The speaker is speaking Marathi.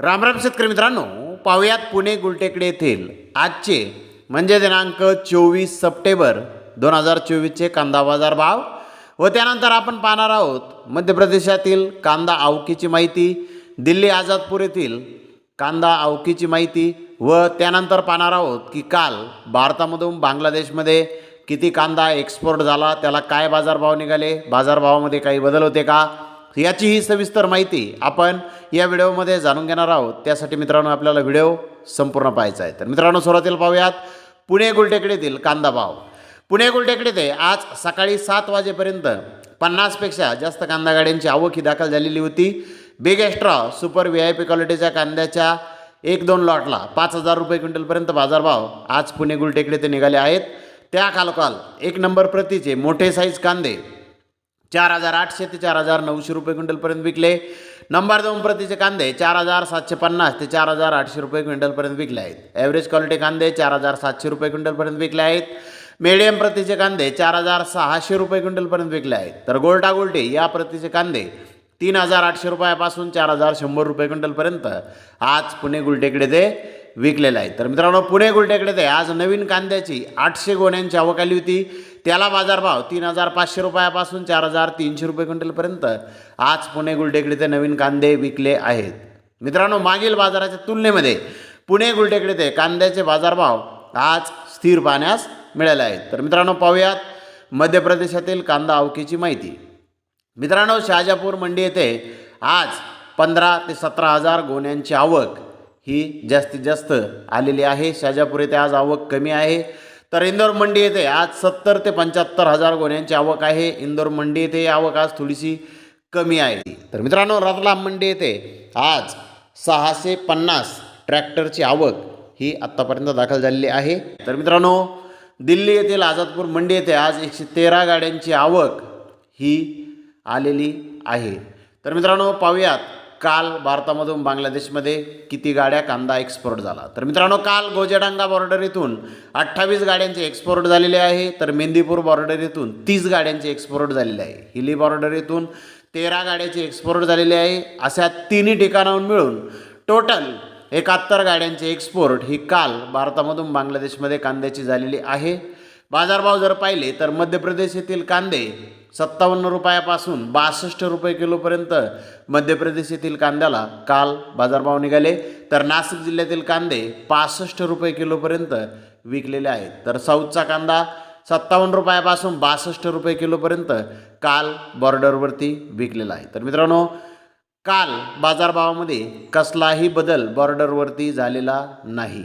रामराम शेतकरी मित्रांनो पाहुयात पुणे गुलटेकडे येथील आजचे म्हणजे दिनांक चोवीस सप्टेंबर दोन हजार चोवीसचे कांदा बाजार भाव व त्यानंतर आपण पाहणार आहोत मध्य प्रदेशातील कांदा आवकीची माहिती दिल्ली आझादपूर येथील कांदा आवकीची माहिती व त्यानंतर पाहणार आहोत की काल भारतामधून बांगलादेशमध्ये किती कांदा एक्सपोर्ट झाला त्याला काय बाजारभाव निघाले बाजारभावामध्ये काही बदल होते का? याची ही सविस्तर माहिती आपण या व्हिडिओमध्ये जाणून घेणार आहोत. त्यासाठी मित्रांनो आपल्याला व्हिडिओ संपूर्ण पाहायचा आहे. तर मित्रांनो सुरुवातीला पाहूयात. पुणे गुलटेकडीतील कांदा भाव. पुणे गुलटेकडे ते आज सकाळी सात वाजेपर्यंत पन्नासपेक्षा जास्त कांदा गाड्यांची आवक ही दाखल झालेली होती. Big extra super V I P क्वालिटीच्या कांद्याच्या एक दोन लॉटला पाच हजार रुपये क्विंटलपर्यंत बाजारभाव आज पुणे गुलटेकडे ते निघाले आहेत. त्या खालोखाल एक नंबर प्रतीचे मोठे साईज कांदे चार हजार आठशे ते चार हजार नऊशे रुपये क्विंटलपर्यंत विकले. नंबर दोन प्रतीचे कांदे चार हजार सातशे पन्नास ते चार हजार आठशे रुपये क्विंटलपर्यंत विकले आहेत. ॲव्हरेज क्वालिटी कांदे चार हजार सातशे रुपये क्विंटलपर्यंत विकले आहेत. मेडियम प्रतीचे कांदे चार हजार सहाशे रुपये क्विंटलपर्यंत विकले आहेत. तर गोल्टा गोल्टे या प्रतीचे कांदे तीन हजार आठशे रुपयापासून चार हजार शंभर रुपये क्विंटलपर्यंत. आज पुणे गुलटेकडे ते विकलेला आहे. तर मित्रांनो पुणे गुलटेकडे ते आज नवीन कांद्याची आठशे गोण्यांची आवक आली होती. त्याला बाजारभाव तीन हजार पाचशे रुपयापासून चार हजार तीनशे रुपये क्विंटलपर्यंत आज पुणे गुलटेकडे ते नवीन कांदे विकले आहेत. मित्रांनो मागील बाजाराच्या तुलनेमध्ये पुणे गुलटेकडे ते कांद्याचे बाजारभाव आज स्थिर पाहण्यास मिळाले आहेत. तर मित्रांनो पाहूयात मध्य प्रदेशातील कांदा आवकीची माहिती. मित्रांनो शहाजापूर मंडी येथे आज पंधरा ते सतरा हजार गोण्यांची आवक ही जास्तीत जास्त आलेली आहे. शाजापूर येथे आज आवक कमी आहे. तर इंदोर मंडी येथे आज सत्तर ते पंच्याहत्तर हजार गोण्यांची आवक आहे. इंदोर मंडी येथे आवक आज थोडीशी कमी आहे. तर मित्रांनो रतलाम मंडी येथे आज सहाशे पन्नास ट्रॅक्टरची आवक ही आत्तापर्यंत दाखल झालेली आहे. तर मित्रांनो दिल्ली येथील आझादपूर मंडी येथे आज एकशे तेरा गाड्यांची आवक ही आलेली आहे. तर मित्रांनो पाहूयात काल भारतामधून बांगलादेशमध्ये किती गाड्या कांदा एक्सपोर्ट झाला? तर मित्रांनो काल गोजेडांगा बॉर्डर येथून अठ्ठावीस गाड्यांचे एक्सपोर्ट झालेले आहे. तर मेंदीपूर बॉर्डर येथून तीस गाड्यांचे एक्सपोर्ट झालेले आहे. हिली बॉर्डर इथून तेरा गाड्याचे एक्सपोर्ट झालेले आहे. अशा तिन्ही ठिकाणाहून मिळून टोटल एकाहत्तर गाड्यांचे एक्सपोर्ट ही काल भारतामधून बांगलादेशमध्ये कांद्याची झालेली आहे. बाजारभाव जर पाहिले तर मध्य प्रदेश येथील कांदे सत्तावन्न रुपयापासून बासष्ट रुपये किलोपर्यंत मध्य प्रदेश येथील कांद्याला काल बाजारभाव निघाले. तर नाशिक जिल्ह्यातील कांदे पासष्ट रुपये किलोपर्यंत विकलेले आहेत. तर साऊथचा कांदा सत्तावन्न रुपयापासून बासष्ट रुपये किलोपर्यंत काल बॉर्डरवरती विकलेला आहे. तर मित्रांनो काल बाजारभावामध्ये कसलाही बदल बॉर्डरवरती झालेला नाही.